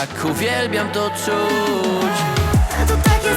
tak uwielbiam to czuć. To takie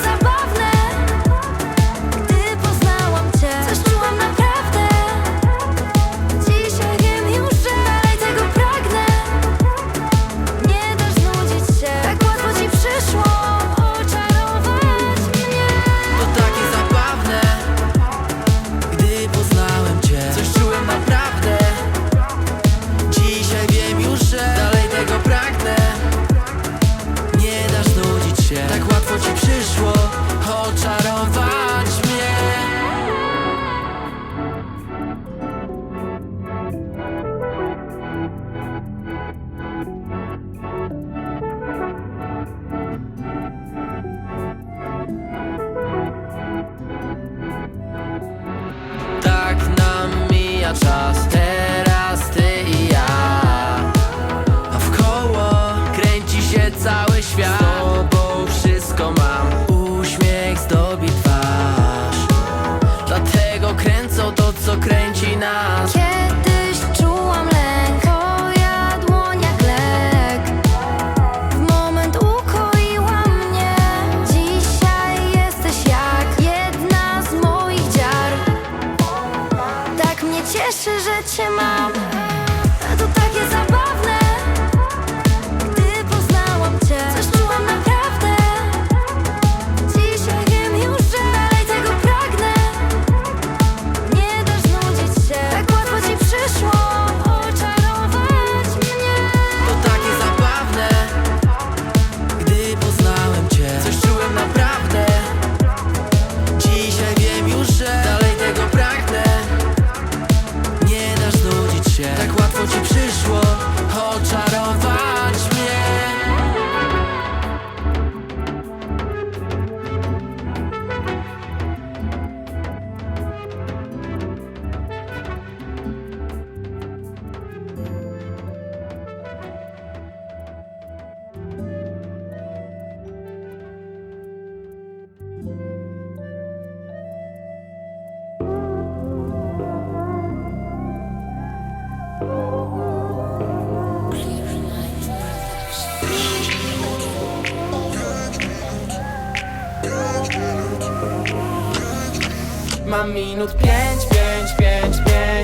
Mam minut. Pięć, pięć, pięć, pięć.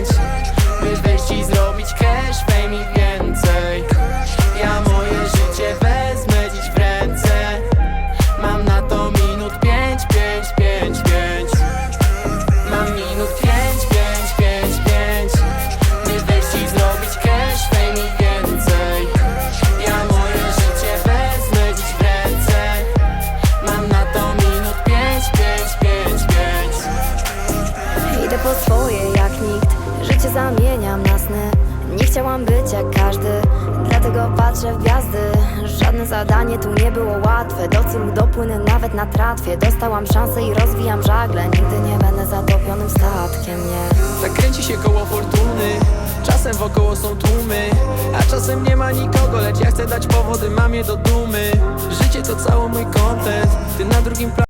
zamieniam na sny. Nie chciałam być jak każdy Dlatego patrzę w gwiazdy. Żadne zadanie tu nie było łatwe. Do celu dopłynę nawet na tratwie. Dostałam szansę i rozwijam żagle. Nigdy nie będę zatopionym statkiem, nie. Zakręci się koło fortuny. Czasem wokoło są tłumy. A czasem nie ma nikogo Lecz ja chcę dać powody mamie do dumy. Życie to cały mój kontent Ty na drugim planie